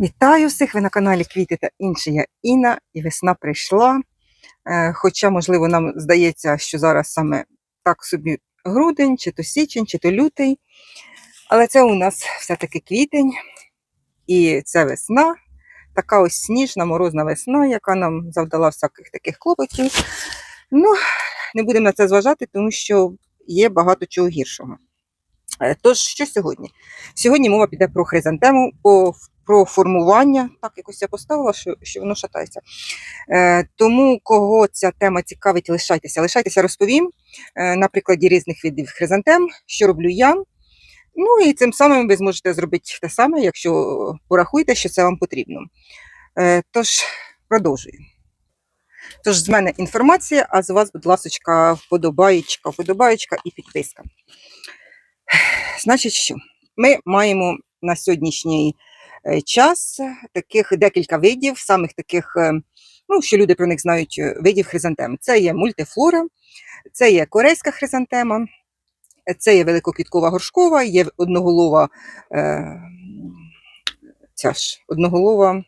Вітаю всіх! Ви на каналі Квіти та інші. Я Інна, і весна прийшла. Е, Хоча, можливо, нам здається, що зараз саме так собі грудень, чи то січень, чи то лютий. Але це у нас все-таки квітень, і це весна, така ось сніжна, морозна весна, яка нам завдала всяких таких клопотів. Ну, не будемо на це зважати, тому що є багато чого гіршого. Е, Тож, що сьогодні? Сьогодні мова піде про хризантему, по- про формування. Так, якось я поставила, що, що воно шатається. Е, тому, кого ця тема цікавить, лишайтеся. Лишайтеся, розповім е, на прикладі різних видів хризантем, що роблю я. Ну і цим самим ви зможете зробити те саме, якщо порахуєте, що це вам потрібно. Е, тож, продовжую. Тож, з мене інформація, а з вас, будь ласка, вподобаєчка, вподобаєчка і підписка. Значить, що ми маємо на сьогоднішній час таких декілька видів, самих таких, е, ну, що люди про них знають, е, видів хризантем. Це є мультифлора, це є корейська хризантема, е, це є великоквіткова горшкова, є одноголова, е, ця ж одноголова.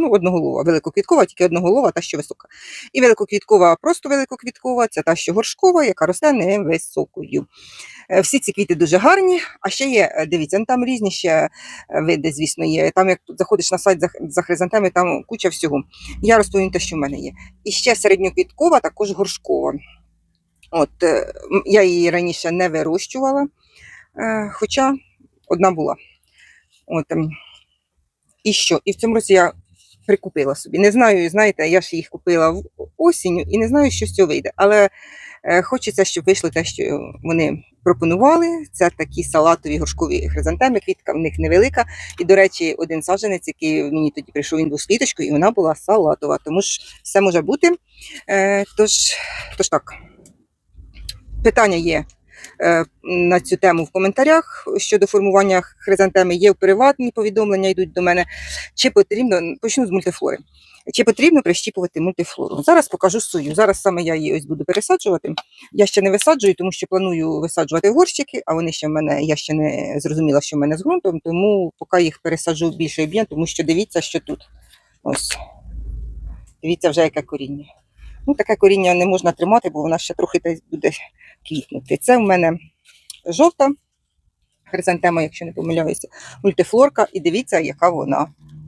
Ну, одноголова, великоквіткова, тільки одноголова, та що висока. І великоквіткова, просто великоквіткова, це та, що горшкова, яка росте невисокою. Е, Всі ці квіти дуже гарні. А ще є, е, дивіться, ну, там різні ще е, види, звісно, є. Там, як заходиш на сайт за, за хризантеми, там куча всього. Я розповім те, що в мене є. І ще середньоквіткова, також горшкова. От, я її раніше не вирощувала, хоча одна була. От, ем, і що? І в цьому році я прикупила собі. Не знаю, знаєте, я ж їх купила в осінню і не знаю, що з цього вийде. Але е, хочеться, щоб вийшло те, що вони пропонували. Це такі салатові горшкові хризантеми, квітка в них невелика. І, до речі, один саджанець, який мені тоді прийшов, він був з квіточкою, і вона була салатова. Тому ж все може бути. Е, тож, тож так, питання є. Е, На цю тему в коментарях щодо формування хризантеми є приватні повідомлення, йдуть до мене. Чи потрібно, почну з мультифлори. Чи потрібно прищіпувати мультифлору? Зараз покажу свою. Зараз саме я її ось буду пересаджувати. Я ще не висаджую, тому що планую висаджувати горщики, а вони ще в мене, я ще не зрозуміла, що в мене з ґрунтом, тому поки їх пересаджу в більший об'єм, тому що дивіться, що тут. Ось. Дивіться вже, яке коріння. Ну, таке коріння не можна тримати, бо вона ще трохи десь буде квітнути. Це в мене жовта хризантема, якщо не помиляюся, мультифлорка, і дивіться, яка вона.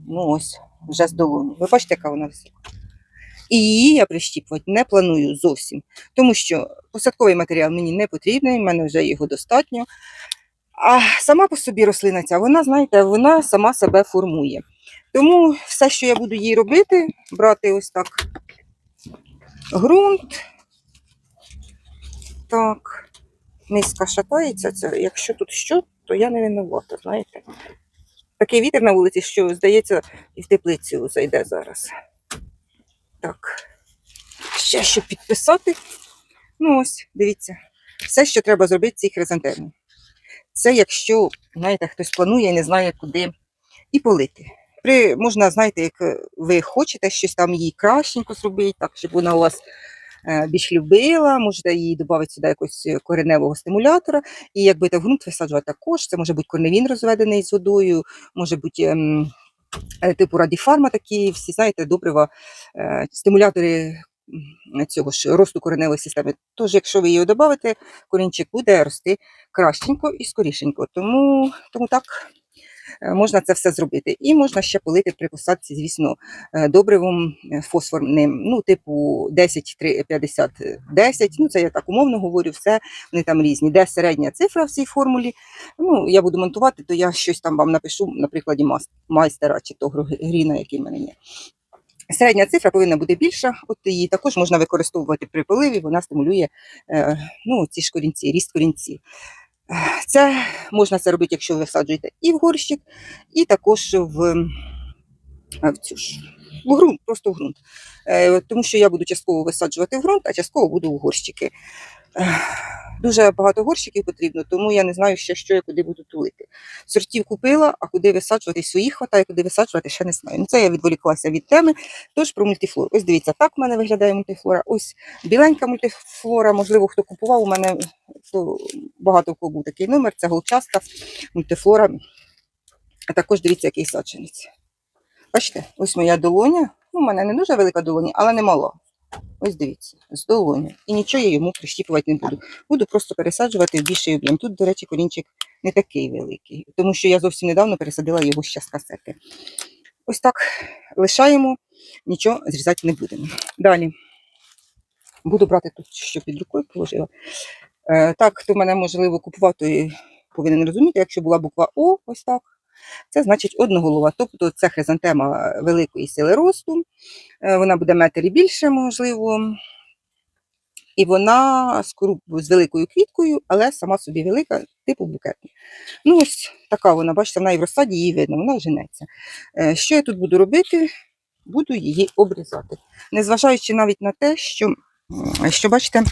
Ну ось, вже з долоні. Ви бачите, яка вона висока. І її я прищіпувати не планую зовсім, тому що посадковий матеріал мені не потрібний, в мене вже його достатньо. А сама по собі рослина ця, вона, знаєте, вона сама себе формує. Тому все, що я буду їй робити, брати ось так ґрунт. Так, низько шатається. Це, якщо тут що, то я не винувата, знаєте. Такий вітер на вулиці, що, здається, і в теплицю зайде зараз. Так. Ще щоб підписати. Ну ось, дивіться. Все, що треба зробити цій хризантемі. Це якщо, знаєте, хтось планує і не знає, куди і полити. При, можна, знаєте, як ви хочете щось там їй кращенько зробити, так, щоб вона у вас більш любила, можете їй додати сюди якогось е, кореневого стимулятора. І як будете в ґрунт висаджувати також, це може бути корневін розведений з водою, може бути ем, е, типу радіфарма, такі всі, знаєте, добрива, е, стимулятори цього ж росту кореневої системи. Тож, якщо ви її додаите, корінчик буде рости кращенько і скорішенько. Тому, тому так. Е, Можна це все зробити. І можна ще полити при посадці, звісно, е, добривом е, фосфорним, ну, типу 10, 3, 50, 10. Ну, це я так умовно говорю, все вони там різні. Де середня цифра в цій формулі. Ну, я буду монтувати, то я щось там вам напишу на прикладі майстера чи того гріна, який в мене є. Середня цифра повинна бути більша, от її також можна використовувати при поливі, вона стимулює ну, ці ж корінці, ріст корінців. Це можна це робити, якщо ви всаджуєте і в горщик, і також в, в цю ж в ґрунт, просто в ґрунт. Е, Тому що я буду частково висаджувати в ґрунт, а частково буду в горщики. Е, Дуже багато горщиків потрібно, тому я не знаю ще, що я куди буду тулити. Сортів купила, а куди висаджувати своїх хватає, куди висаджувати, ще не знаю. Ну, це я відволіклася від теми. Тож про мультифлору. Ось дивіться, так в мене виглядає мультифлора. Ось біленька мультифлора, можливо, хто купував, у мене то багато в кого був такий номер, це голчаста мультифлора. А також дивіться, який саджанець. Бачите, ось моя долоня. Ну, у мене не дуже велика долоня, але не мала. Ось дивіться, з долоня. І нічого я йому прищіпувати не буду. Буду просто пересаджувати в більший об'єм. Тут, до речі, корінчик не такий великий, тому що я зовсім недавно пересадила його ще з касети. Ось так лишаємо, нічого зрізати не будемо. Далі буду брати тут, що під рукою положила. Е, так, хто мене можливо купував, той повинен розуміти, якщо була буква О, ось так. Це значить одноголова. Тобто це хризантема великої сили росту. Е, Вона буде метр і більше, можливо. І вона з, з великою квіткою, але сама собі велика, типу букетна. Ну, ось така вона, бачите, вона і в розсаді її видно, вона женеться. Е, Що я тут буду робити? Буду її обрізати. Незважаючи навіть на те, що, що бачите,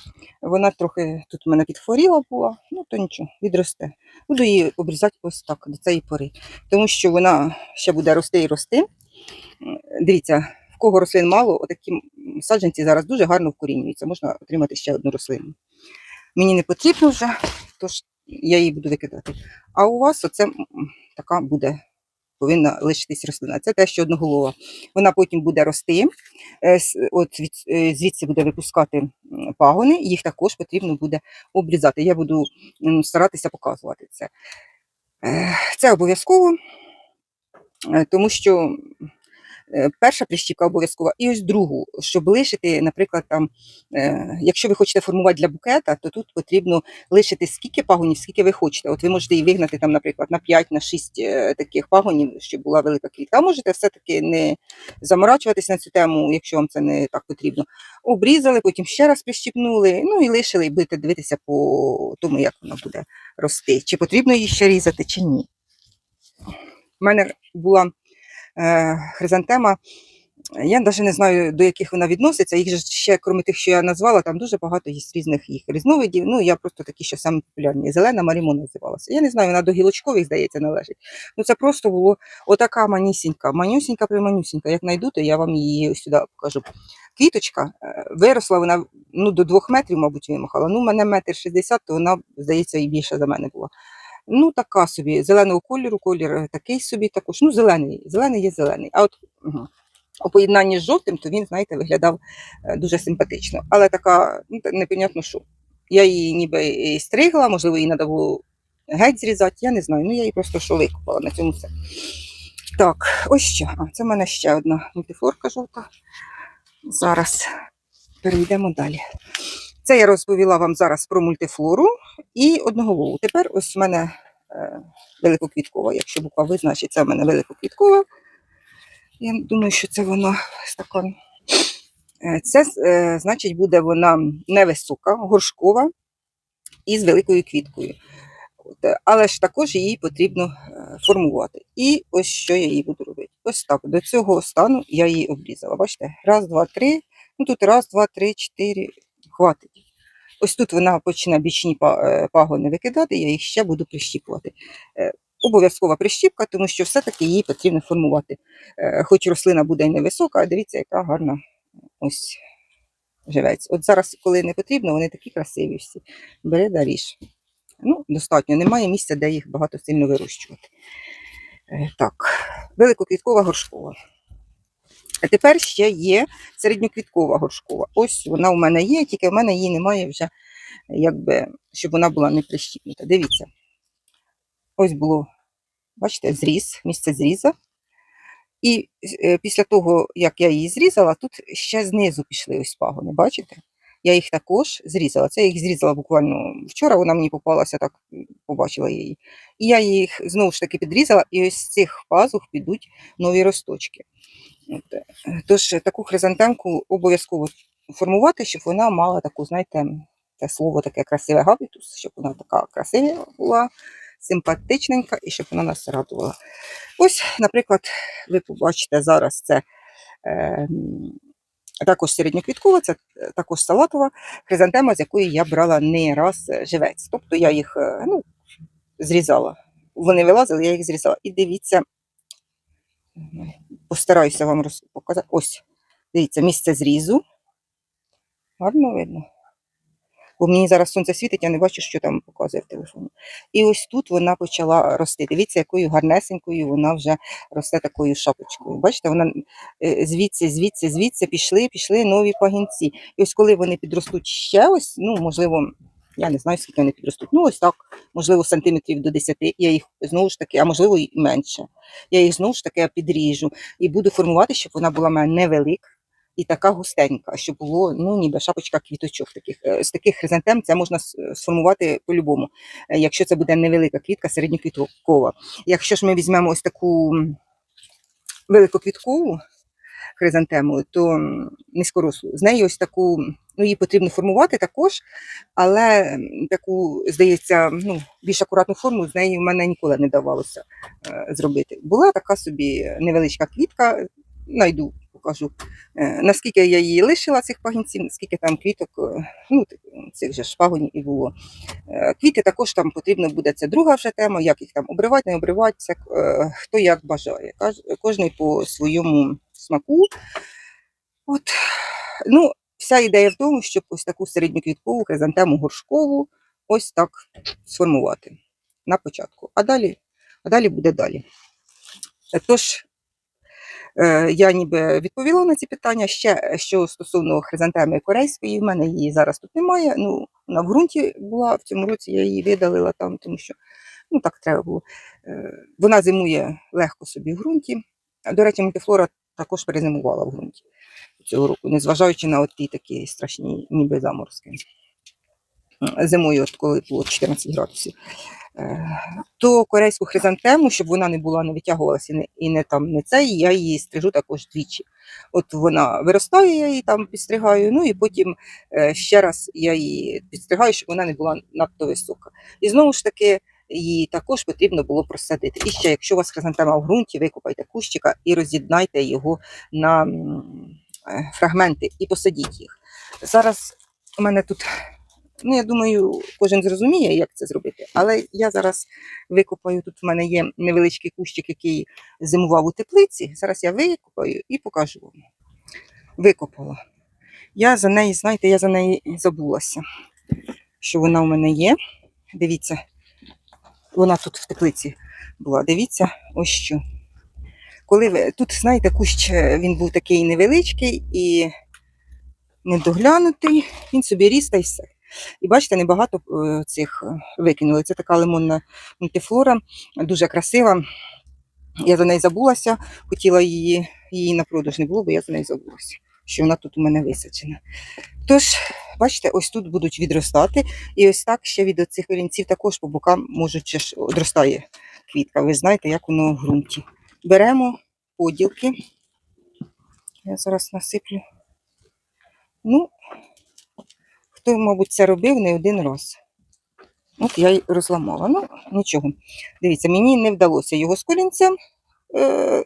вона трохи тут у мене підхворіла була, ну то нічого, відросте. Буду її обрізати ось так, до цієї пори. Тому що вона ще буде рости і рости. Дивіться, в кого рослин мало, отакі саджанці зараз дуже гарно вкорінюються. Можна отримати ще одну рослину. Мені не потрібно вже, тож я її буду викидати. А у вас оце така буде, повинна лишитись рослина. Це те, що одноголова. Вона потім буде рости, е, от від, е, звідси буде випускати пагони, їх також потрібно буде обрізати. Я буду старатися показувати це. Е, Це обов'язково, тому що перша прищіпка обов'язкова, і ось другу, щоб лишити, наприклад, там, е, якщо ви хочете формувати для букета, то тут потрібно лишити скільки пагонів, скільки ви хочете. От ви можете її вигнати, там, наприклад, на 5, на 6 е, таких пагонів, щоб була велика квітка. Можете все-таки не заморачуватись на цю тему, якщо вам це не так потрібно. Обрізали, потім ще раз прищіпнули, ну і лишили, і будете дивитися по тому, як вона буде рости. Чи потрібно її ще різати, чи ні. У мене була е, хризантема. Я навіть не знаю, до яких вона відноситься. Їх же ще, крім тих, що я назвала, там дуже багато є різних їх різновидів. Ну, я просто такі, що саме популярні. Зелена Марімон називалася. Я не знаю, вона до гілочкових, здається, належить. Ну, це просто було отака манісінька, манюсінька приманюсінька. Як знайду, то я вам її сюди покажу. Квіточка е, виросла вона ну, до двох метрів, мабуть, вимахала. Ну, мене метр шістдесят, то вона, здається, і більше за мене була. Ну, така собі, зеленого кольору, колір е, такий собі також. Ну, зелений, зелений є зелений. А от угу. у поєднанні з жовтим, то він, знаєте, виглядав е, дуже симпатично. Але така, ну, непонятно що. Я її ніби і стригла, можливо, її треба геть зрізати, я не знаю. Ну, я її просто що викопала на цьому все. Так, ось ще. А, це в мене ще одна мультифлорка жовта. Зараз перейдемо далі. Це я розповіла вам зараз про мультифлору і одноголову. Тепер ось у мене е, великоквіткова, якщо буква ви, значить це в мене великоквіткова. Я думаю, що це вона стакан. Е, Це е, значить буде вона невисока, горшкова і з великою квіткою. Але ж також її потрібно формувати. І ось що я її буду робити. Ось так. До цього стану я її обрізала. Бачите? Раз, два, три. Ну тут раз, два, три, чотири. Хватить. Ось тут вона почне бічні е, пагони викидати, я їх ще буду прищіпувати. Е, Обов'язкова прищіпка, тому що все-таки її потрібно формувати. Е, Хоч рослина буде і невисока, а дивіться, яка гарна ось живець. От зараз, коли не потрібно, вони такі красиві всі. Бери да ріж. Ну, достатньо, немає місця, де їх багато сильно вирощувати. Так, великоквіткова горшкова. А тепер ще є середньоквіткова горшкова. Ось вона у мене є, тільки в мене її немає вже, якби, щоб вона була не прищіпнута. Дивіться. Ось було, бачите, зріз, місце зріза. І е, після того, як я її зрізала, тут ще знизу пішли ось пагони, бачите? Я їх також зрізала. Це я їх зрізала буквально вчора, вона мені попалася, так побачила її. І я їх знову ж таки підрізала, і ось з цих пазух підуть нові росточки. От, е, Тож е, таку хризантемку обов'язково формувати, щоб вона мала таку, знаєте, це слово таке красиве габітус, щоб вона така красива була, симпатичненька і щоб вона нас радувала. Ось, наприклад, ви побачите зараз це е, також середньоквіткова, це е, також салатова хризантема, з якої я брала не раз живець. Тобто я їх ну, зрізала. Вони вилазили, я їх зрізала. І дивіться, постараюся вам показати. Ось, дивіться, місце зрізу. Гарно видно. Бо мені зараз сонце світить, я не бачу, що там показує в телефоні. І ось тут вона почала рости. Дивіться, якою гарнесенькою вона вже росте такою шапочкою. Бачите, вона е, звідси, звідси, звідси пішли, пішли нові пагінці. І ось коли вони підростуть ще ось, ну можливо, я не знаю, скільки вони підростуть. Ну, так, можливо, сантиметрів до 10, я їх знову ж таки, а можливо, і менше. Я їх знову ж таки підріжу і буду формувати, щоб вона була мене невелика і така густенька, щоб було ну, ніби шапочка квіточок таких. Е, З таких хризантем це можна сформувати по-любому. Е, Якщо це буде невелика квітка, середньоквіткова. Якщо ж ми візьмемо ось таку великоквіткову хризантему, то низькорослу, з нею ось таку, ну її потрібно формувати також, але таку, здається, ну, більш акуратну форму з неї в мене ніколи не давалося е, зробити. Була така собі невеличка квітка, найду, покажу. Е, наскільки я її лишила цих пагінців, наскільки там квіток, е, ну, цих же ж пагонів і було. Квіти також там потрібно буде, це друга вже тема, як їх там обривати, не обривати, це хто як бажає. Кожний по своєму смаку. От. Ну, вся ідея в тому, щоб ось таку середньоквіткову хризантему горшкову ось так сформувати на початку. А далі, а далі буде далі. Тож, е, я ніби відповіла на ці питання. Ще що стосовно хризантеми корейської, в мене її зараз тут немає. Ну, вона в ґрунті була в цьому році, я її видалила там, тому що ну так треба було. Е, Вона зимує легко собі в ґрунті. До речі, мультифлора також перезимувала в ґрунті цього року, незважаючи на ті такі страшні ніби заморозки. Зимою, от коли було 14 градусів. Е, То корейську хризантему, щоб вона не була, не витягувалася і не, і не там не цей, я її стрижу також двічі. От вона виростає, я її там підстригаю, ну і потім е, ще раз я її підстригаю, щоб вона не була надто висока. І знову ж таки, її також потрібно було просадити. І ще, якщо у вас хризантема в ґрунті, викопайте кущика і роз'єднайте його на е, фрагменти і посадіть їх. Зараз у мене тут, ну я думаю, кожен зрозуміє, як це зробити. Але я зараз викопаю. Тут в мене є невеличкий кущик, який зимував у теплиці. Зараз я викопаю і покажу вам. Викопала. Я за неї, знаєте, я за неї забулася, що вона у мене є. Дивіться, вона тут в теплиці була. Дивіться, ось що. Коли ви тут, знаєте, кущ е, він був такий невеличкий і недоглянутий, він собі ріс та й все. І бачите, небагато е, цих е, викинули. Це така лимонна мультифлора, дуже красива. Я за неї забулася, хотіла її, її на продаж не було, бо я за неї забулася, що вона тут у мене висаджена. Тож, бачите, ось тут будуть відростати, і ось так ще від цих корінців також по бокам можуть ще ж одростає квітка. Ви знаєте, як воно в ґрунті. Беремо поділки. Я зараз насиплю. Ну, хто, мабуть, це робив не один раз. От я й розламала. Ну, нічого. Дивіться, мені не вдалося його з корінцем е,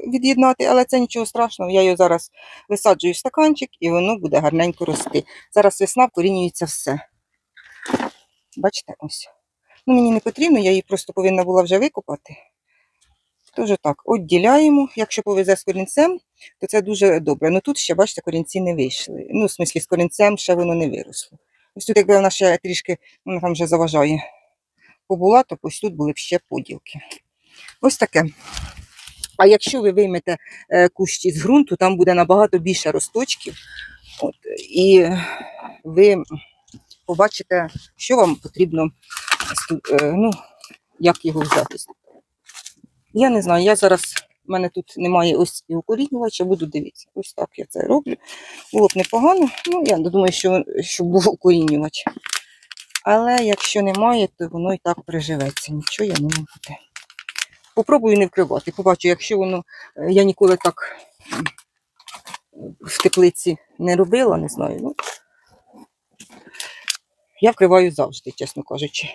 від'єднати, але це нічого страшного. Я його зараз висаджую в стаканчик і воно буде гарненько рости. Зараз весна вкорінюється все. Бачите, ось. Ну, мені не потрібно, я її просто повинна була вже викопати. Тож так, відділяємо. Якщо повезе з корінцем, то це дуже добре. Ну тут ще, бачите, корінці не вийшли. Ну, в смислі, з корінцем ще воно не виросло. Ось тут, якби вона ще трішки, вона там вже заважає побула, то ось тут були б ще поділки. Ось таке. А якщо ви виймете е, кущі з ґрунту, там буде набагато більше росточків. От, і ви побачите, що вам потрібно, е, ну, як його взяти. Я не знаю, я зараз, в мене тут немає ось і укорінювача, буду дивитися. Ось так я це роблю. Було б непогано. Ну, я думаю, що, що був укорінювач. Але якщо немає, то воно і так приживеться. Нічого я не буде. Попробую не вкривати. Побачу, якщо воно. е, Я ніколи так в теплиці не робила, не знаю. Ну, я вкриваю завжди, чесно кажучи.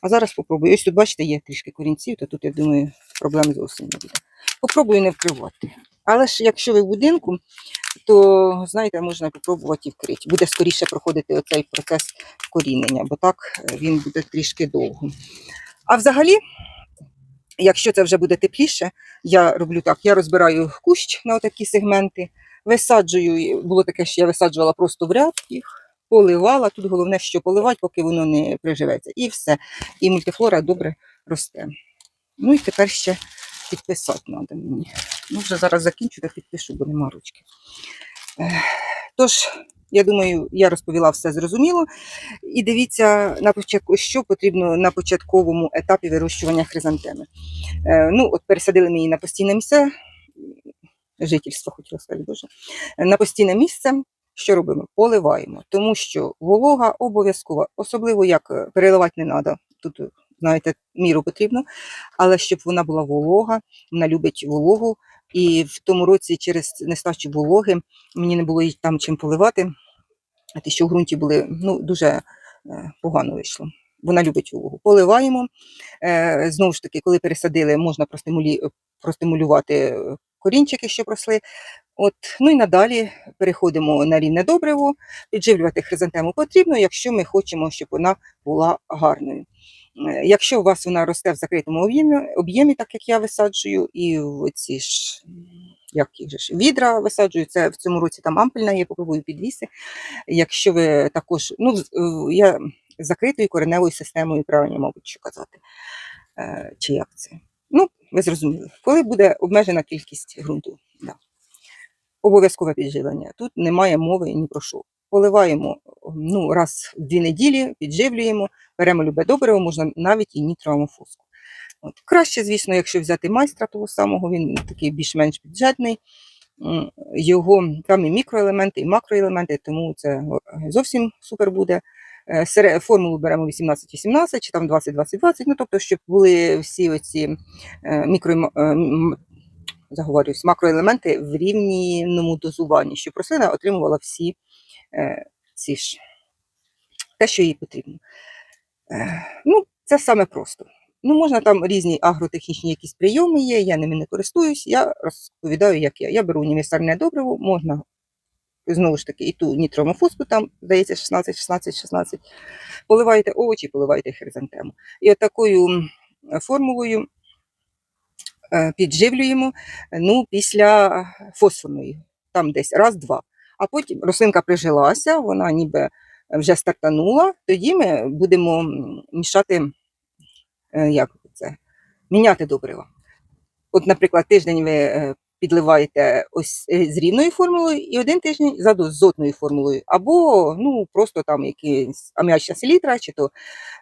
А зараз попробую. Ось тут, бачите, є трішки корінців, то тут, я думаю, проблем зовсім не буде. Попробую не вкривати. Але ж якщо ви в будинку, то знаєте, можна попробувати і вкрити. Буде скоріше проходити оцей процес вкорінення, бо так е, він буде трішки довго. А взагалі, якщо це вже буде тепліше, я роблю так: я розбираю кущ на отакі сегменти, висаджую, було таке, що я висаджувала просто в ряд їх. поливала. Тут головне, що поливати, поки воно не приживеться. І все. І мультифлора добре росте. Ну і тепер ще підписати треба мені. Ну, вже зараз закінчу та підпишу, бо нема ручки. Тож, я думаю, я розповіла все зрозуміло. І дивіться, на початку, що потрібно на початковому етапі вирощування хризантеми. Е, ну, от пересадили ми її на постійне місце, жительство, хотіла сказати, боже, на постійне місце. Що робимо? Поливаємо, тому що волога обов'язкова, особливо як е, переливати не треба. Тут, е, знаєте, міру потрібно, але щоб вона була волога, вона любить вологу. І в тому році через нестачу вологи мені не було там чим поливати. А ті, що в ґрунті були, ну, дуже е, погано вийшло. Вона любить вологу. Поливаємо. Е, Знову ж таки, коли пересадили, можна простимулювати е, корінчики, що росли. От, ну і надалі переходимо на рівне добриво. Підживлювати хризантему потрібно, якщо ми хочемо, щоб вона була гарною. Е, Якщо у вас вона росте в закритому об'ємі, так як я висаджую, і в ці ж як їх ж, відра висаджую, це в цьому році там ампельна, я попробую підвіси. Якщо ви також, ну, я закритою кореневою системою, правильно, мабуть, що казати, Е, чи як це. Ну, ви зрозуміли, коли буде обмежена кількість ґрунту. Да. Обов'язкове підживлення. Тут немає мови ні про що. Поливаємо ну, раз в дві неділі, підживлюємо, беремо любе добриво, можна навіть і нітроамофоску. От. Краще, звісно, якщо взяти майстра того самого, він такий більш-менш бюджетний. Його там і мікроелементи, і макроелементи, тому це е, зовсім супер буде. Е, Формулу беремо 18-18 чи там 20-20-20, ну тобто, щоб були всі оці е, мікро, заговорююсь, макроелементи в рівному дозуванні, щоб рослина отримувала всі ці ж те, що їй потрібно. Е, ну, це саме просто. Ну, можна там різні агротехнічні якісь прийоми є, я ними не користуюсь, я розповідаю, як я. Я беру універсальне добриво, можна знову ж таки і ту нітромофоску, там, здається, 16, 16, 16. Поливаєте овочі, поливаєте хризантему. І от такою формулою е, підживлюємо ну, після фосфорної, там десь раз-два. А потім рослинка прижилася, вона ніби вже стартанула, тоді ми будемо мішати, е, як це, міняти добрива. От, наприклад, тиждень ви е, підливаєте ось е, з рівною формулою і один тиждень з азотною формулою, або ну, просто там якийсь аміачна селітра, чи то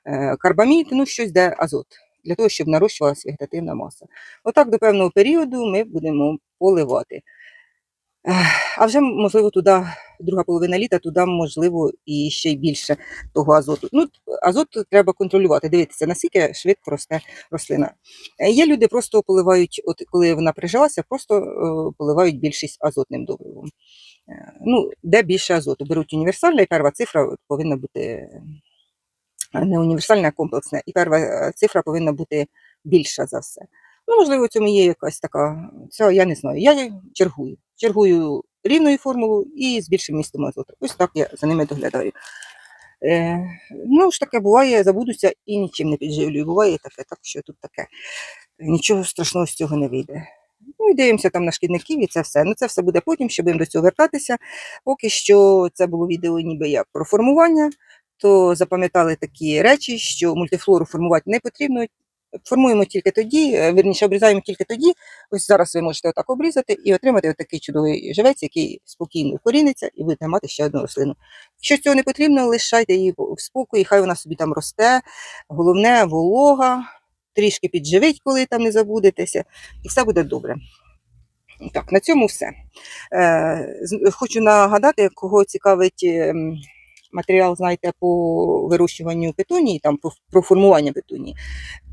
е, карбамід, ну щось де азот, для того, щоб нарощувалася вегетативна маса. Отак до певного періоду ми будемо поливати. А вже, можливо, туди, друга половина літа, туди, можливо, і ще й більше того азоту. Ну, азот треба контролювати, дивитися, наскільки швидко росте рослина. Е, Є люди просто поливають, от коли вона прижилася, просто е, поливають більшість азотним добривом. Е, Ну, де більше азоту? Беруть універсальне, і перша цифра повинна бути не універсальне, а комплексне. І перша цифра повинна бути більша за все. Ну, можливо, в цьому є якась така, це я не знаю. Я чергую. Чергую рівною формулою і з більшим містом азоту. Ось так я за ними доглядаю. Е, ну ж таке буває, забудуся і нічим не підживлюю. Буває таке, так що тут таке. Нічого страшного з цього не вийде. Ну і дивимося там на шкідників і це все. Ну це все буде потім, щоб їм до цього вертатися. Поки що це було відео ніби як про формування, то запам'ятали такі речі, що мультифлору формувати не потрібно. Формуємо тільки тоді, е, вірніше обрізаємо тільки тоді. Ось зараз ви можете отак обрізати і отримати отакий чудовий живець, який спокійно вкоріниться, і будете мати ще одну рослину. Якщо цього не потрібно, лишайте її в спокої, хай вона собі там росте. Головне волога, трішки підживить, коли там не забудетеся, і все буде добре. Так, на цьому все. Е, хочу нагадати, кого цікавить ем, матеріал, знаєте, по вирощуванню петунії, там про, про формування петунії,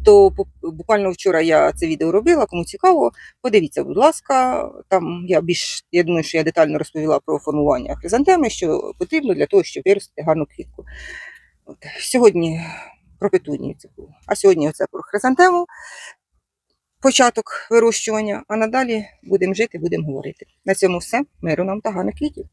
то буквально вчора я це відео робила, кому цікаво, подивіться, будь ласка, там я більш, я думаю, що я детально розповіла про формування хризантеми, що потрібно для того, щоб виростити гарну квітку. От, сьогодні про петунію це було, а сьогодні оце про хризантему, початок вирощування, а надалі будемо жити, будемо говорити. На цьому все. Миру нам та гарних квітів.